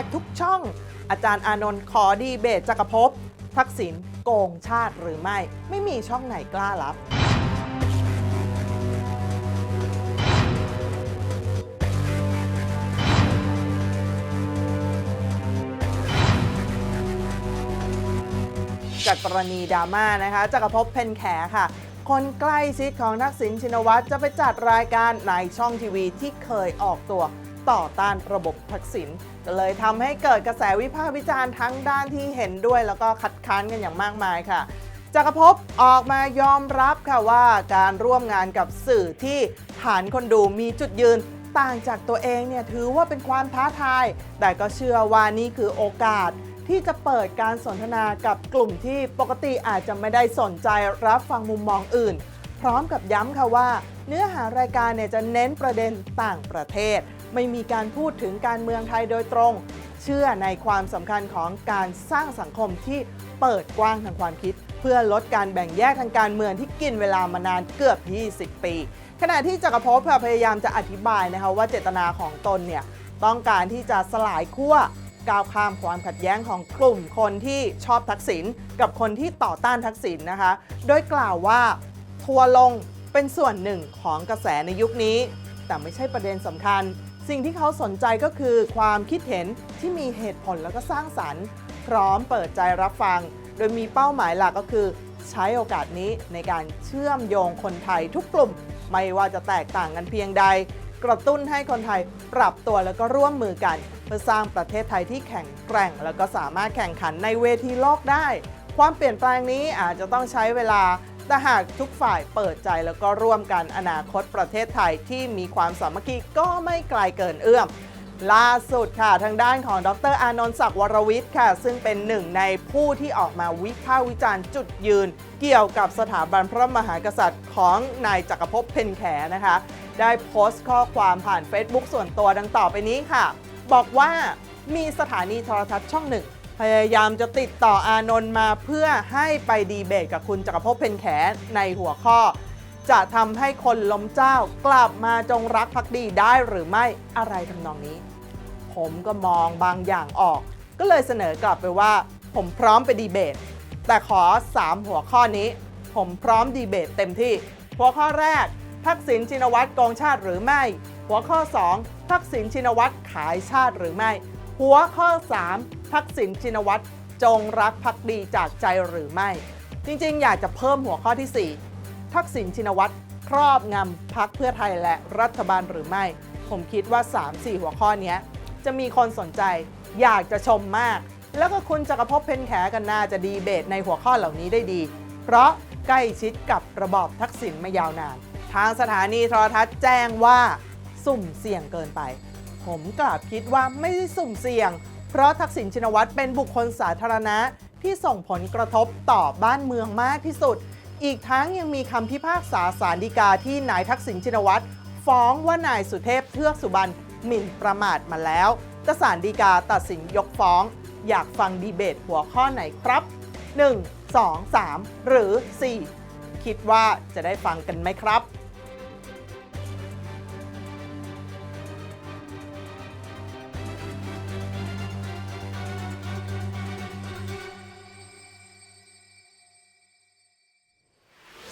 กทุกช่อง อาจารย์อานนท์ขอดีเบตจักรภพทักษิณโกงชาติหรือไม่ ไม่มีช่องไหนกล้ารับ จากกรณีดราม่านะคะจักรภพเพนแขค่ะ คนใกล้ชิดของทักษิณชินวัตรจะไปจัดรายการในช่องทีวีที่เคยออกตัว ต่อต้านระบบทักษิณก็เลยทำให้เกิดกระแสวิพากษ์วิจารณ์ทั้งด้านที่เห็นด้วย แล้วก็คัดค้านกันอย่างมากมายค่ะจักรภพออกมายอมรับค่ะว่าการร่วมงานกับสื่อที่ฐานคนดูมีจุดยืนต่างจากตัวเองเนี่ยถือว่าเป็นความท้าทาย แต่ก็เชื่อว่านี่คือโอกาสที่จะเปิดการสนทนากับกลุ่มที่ปกติอาจจะไม่ได้สนใจรับฟังมุมมองอื่น พร้อมกับย้ำค่ะว่า เนื้อหารายการเนี่ยจะเน้นประเด็นต่างประเทศ ไม่มีการพูดถึงการเมืองไทยโดยตรง เชื่อในความสำคัญของการสร้างสังคมที่เปิดกว้างทางความคิด เพื่อลดการแบ่งแยกทางการเมืองที่กินเวลามานานเกือบ 20 ปี ขณะที่จักรภพค่ะพยายามจะอธิบายนะคะว่าเจตนาของตนเนี่ยต้องการที่จะสลายขั้วก้าวข้ามความขัดแย้งของกลุ่มคนที่ชอบทักษิณกับคนที่ต่อต้านทักษิณนะคะ โดยกล่าวว่าทัวร์ลงเป็นส่วนหนึ่งของกระแสในยุคนี้ แต่ไม่ใช่ประเด็นสำคัญ สิ่งที่เขาสนใจก็คือความคิดเห็นที่มีเหตุผลแล้วก็สร้างสรรค์ พร้อมเปิดใจรับฟัง โดยมีเป้าหมายหลักก็คือ ใช้โอกาสนี้ในการเชื่อมโยงคนไทยทุกกลุ่ม ไม่ว่าจะแตกต่างกันเพียงใด กระตุ้นให้คนไทยปรับตัวแล้วก็ร่วมมือกัน เพื่อสร้างประเทศไทยที่แข็งแกร่ง แล้วก็สามารถแข่งขันในเวทีโลกได้ ความเปลี่ยนแปลงนี้อาจจะต้องใช้เวลา แต่หากทุกฝ่ายเปิดใจแล้วก็ร่วมกันอนาคตประเทศไทยที่มีความสามัคคีก็ไม่ไกลเกินเอื้อมล่าสุดค่ะ ทางด้านของดรอานนท์ศักดิ์วรวิทย์ค่ะ ซึ่งเป็นหนึ่งในผู้ที่ออกมาวิพากษ์วิจารณ์จุดยืน เกี่ยวกับสถาบันพระมหากษัตริย์ของนายจักรภพเพนแขนะคะ ได้โพสต์ข้อความผ่าน Facebook ส่วนตัวดังต่อไปนี้ค่ะ บอกว่ามีสถานีโทรทัศน์ช่องหนึ่ง พยายามจะติดต่ออานนท์มาเพื่อให้ไปดีเบตกับคุณจักรภพเพนแขในหัวข้อ จะทำให้คนล้มเจ้ากลับมาจงรักภักดีได้หรือไม่อะไรทำนองนี้ ผมก็มองบางอย่างออก ก็เลยเสนอกลับไปว่า ผมพร้อมไปดีเบต แต่ขอ 3 หัวข้อนี้ ผมพร้อมดีเบตเต็มที่ หัวข้อแรก ทักษิณชินวัตรโกงชาติหรือไม่ หัวข้อ 2 ทักษิณชินวัตรขายชาติหรือไม่ หัวข้อ 3 ทักษิณชินวัตรจงรักภักดีจากใจหรือไม่ จริงๆ อยากจะเพิ่มหัวข้อทีสี่ 4 ทักษิณชินวัตรครอบงำพักเพื่อไทยและรัฐบาลหรือไม่ ผมคิดว่า 3-4 หัวข้อนี้จะมีคนสนใจอยากจะชมมาก แล้วก็คุณจักรภพเพนแขกันน่าจะดีเบตในหัวข้อเหล่านี้ได้ดี เพราะใกล้ชิดกับระบอบทักษิณมายาวนาน ทางสถานีโทรทัศน์แจ้งว่าสุ่มเสี่ยงเกินไป ผมกลับคิดว่าไม่ได้สุ่มเสี่ยง เพราะทักษิณชินวัตรเป็นบุคคลสาธารณะที่ส่งผลกระทบต่อบ้านเมืองมากที่สุด อีกทั้งยังมีคำพิพากษาสารดีกาที่นายทักษิณชินวัตรฟ้องว่านายสุเทพเทือกสุบรรณหมิ่นประมาทมาแล้วแต่สารดีกาตัดสินยกฟ้อง อยากฟังดีเบตหัวข้อไหนครับ 1 2 3 หรือ 4 คิดว่าจะได้ฟังกันไหมครับ